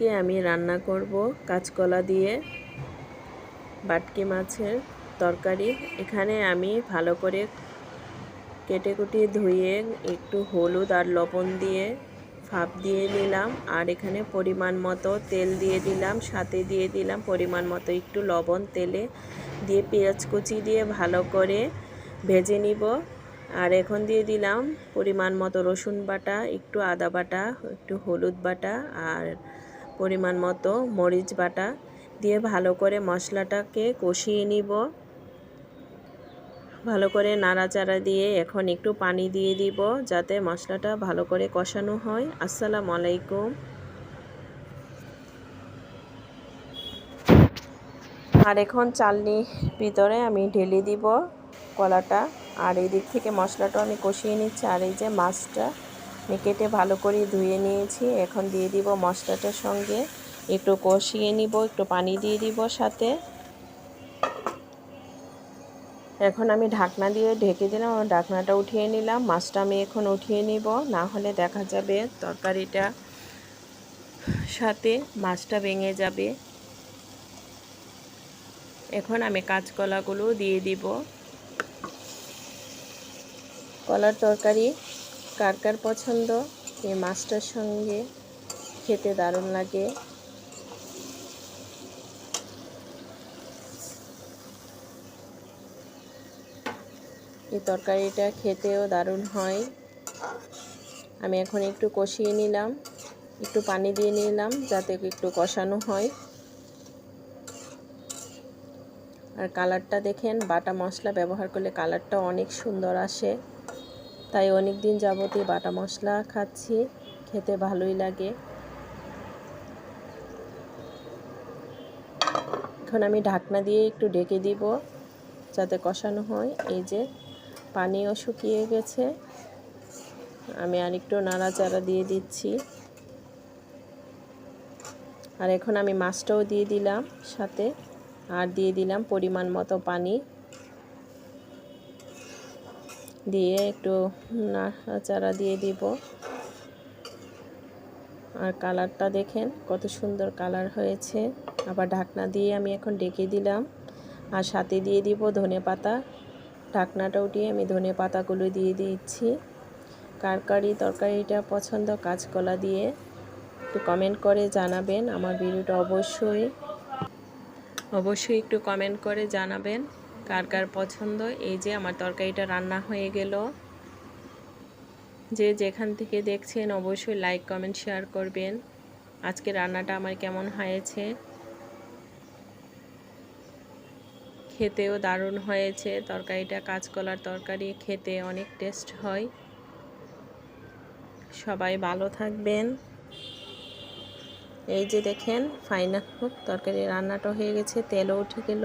আজকে আমি রান্না করব কাঁচকলা দিয়ে, বাটকি মাছের তরকারি। এখানে আমি ভালো করে কেটে কুটিয়ে ধুয়ে একটু হলুদ আর লবণ দিয়ে ভাপ দিয়ে নিলাম। আর এখানে পরিমাণ মতো তেল দিয়ে দিলাম, সাথে দিয়ে দিলাম পরিমাণ মতো একটু লবণ তেলে দিয়ে পেঁয়াজ কুচি দিয়ে ভালো করে ভেজে নিব। আর এখন দিয়ে দিলাম পরিমাণ মতো রসুন বাটা, একটু আদা বাটা, একটু হলুদ বাটা আর পরিমাণ মতো মরিচ বাটা দিয়ে ভালো করে মশলাটাকে কষিয়ে নিব। ভালো করে নাড়াচাড়া দিয়ে এখন একটু পানি দিয়ে দিব যাতে মশলাটা ভালো করে কষানো হয়। আসসালামু আলাইকুম। আর এখন চালনি ভিতরে আমি ঢেলে দিব কলাটা। আর এই দিক থেকে মশলাটা আমি কষিয়ে নিচ্ছি। আর এই যে মাছটা কেটে ভালো করে ধুয়ে নিয়েছি। এখন দিয়ে দিব মশলাটার সঙ্গে। একটু কষিয়ে নিব, একটু পানি দিয়ে দিব সাথে। এখন আমি ঢাকনা দিয়ে ঢেকে দিলাম ঢাকনাটা উঠিয়ে নিলাম। মাছটা আমি এখন উঠিয়ে নিব, না হলে দেখা যাবে তরকারিটা সাথে মাছটা ভেঙে যাবে। এখন আমি কাঁচকলাগুলো দিয়ে দিব। কলার তরকারি কার কার পছন্দ? এই মাছটার সঙ্গে খেতে দারুণ লাগে। এই তরকারিটা খেতেও দারুণ হয়। আমি এখন একটু কষিয়ে নিলাম। একটু পানি দিয়ে নিলাম যাতে একটু কষানো হয়। আর কালারটা দেখেন, বাটা মশলা ব্যবহার করলে কালারটা অনেক সুন্দর আসে। তাই অনেক দিন যাবতীয় বাটা মশলা খাচ্ছি, খেতে ভালোই লাগে। এখন আমি ঢাকনা দিয়ে একটু ডেকে দিব, যাতে কষানো হয়। এই যে পানিও শুকিয়ে গেছে। আমি আরেকটু নাড়াচাড়া দিয়ে দিচ্ছি। আর এখন আমি মাছটাও দিয়ে দিলাম সাথে। আর দিয়ে দিলাম পরিমাণ মতো পানি। দিয়ে একটু নাড়াচাড়া দিয়ে দিব। আর কালারটা দেখেন, কত সুন্দর কালার হয়েছে। আবার ঢাকনা দিয়ে আমি এখন ডেকে দিলাম। আর সাথে দিয়ে দিব ধনে পাতা। ঢাকনাটা উঠিয়ে আমি ধনে পাতাগুলো দিয়ে দিচ্ছি। কারকারি তরকারিটা পছন্দ, কাঁচকলা দিয়ে একটু কমেন্ট করে জানাবেন। আমার ভিডিওটা অবশ্যই অবশ্যই একটু কমেন্ট করে জানাবেন। কার কার পছন্দ? এই যে আমার তরকারিটা রান্না হয়ে গেল। যে যেখান থেকে দেখছেন অবশ্যই লাইক কমেন্ট শেয়ার করবেন। আজকে রান্নাটা আমার কেমন হয়েছে? খেতেও দারুণ হয়েছে। তরকারিটা কাঁচকলার তরকারি, খেতে অনেক টেস্ট হয়। সবাই ভালো থাকবেন। এই যে দেখেন ফাইনাল তরকারি রান্নাটা হয়ে গেছে, তেলও উঠে গেল।